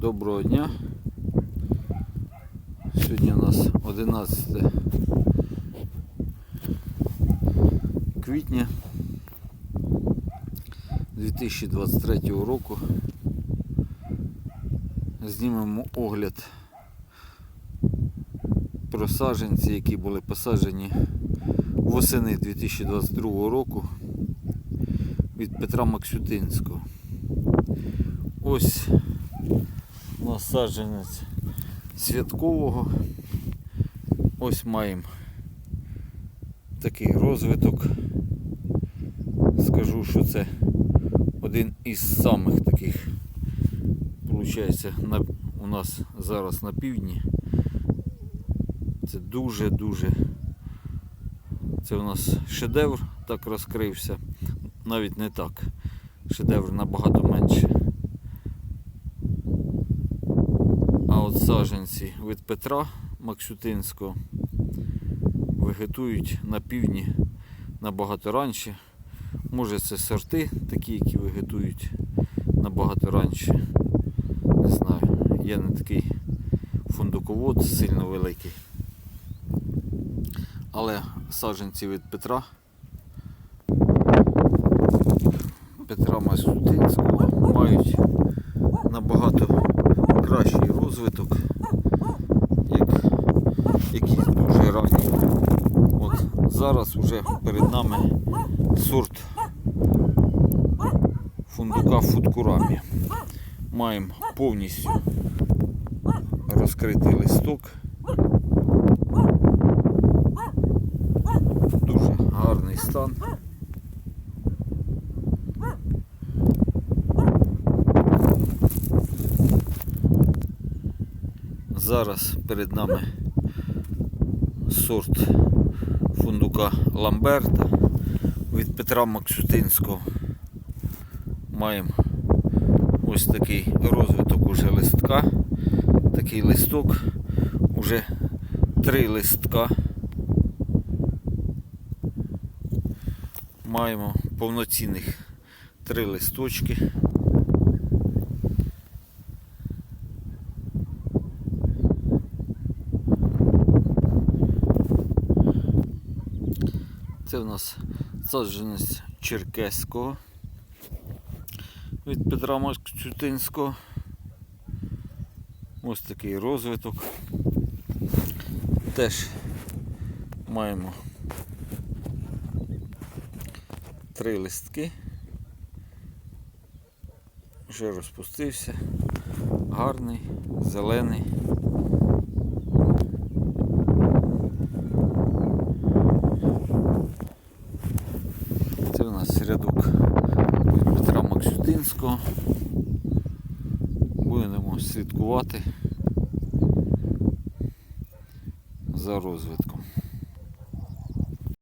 Доброго дня. Сьогодні у нас 11 квітня 2023 року. Знімемо огляд про саджанці, які були посаджені восени 2022 року від Петра Максютинського. Ось у нас саджанець святкового. Ось маємо такий розвиток. Скажу, що це один із самих таких, виходить, на, у нас зараз на півдні. Це дуже-дуже. Це у нас шедевр так розкрився. Навіть не так. Шедевр набагато менше. Саджанці від Петра Максютинського вегетують на півдні набагато раніше. Може це сорти такі, які вегетують набагато раніше. Не знаю. Я не такий фундуковод сильно великий. Але саджанці від Петра. Петра Масютинського мають набагато кращий розвиток, як якісь дуже ранні. От зараз вже перед нами сорт фундука фудкурамі. Маємо повністю розкритий листок. Дуже гарний стан. Зараз перед нами сорт фундука Ламберта від Петра Максютинського. Маємо ось такий розвиток уже листка. Такий листок, уже три листка. Маємо повноцінних три листочки. Це у нас саджанець Черкеського від Петра Максютинського. Ось такий розвиток. Теж маємо три листки. Вже розпустився. Гарний, зелений. Це у нас рядок від Петра Максютинського. Будемо слідкувати за розвитком.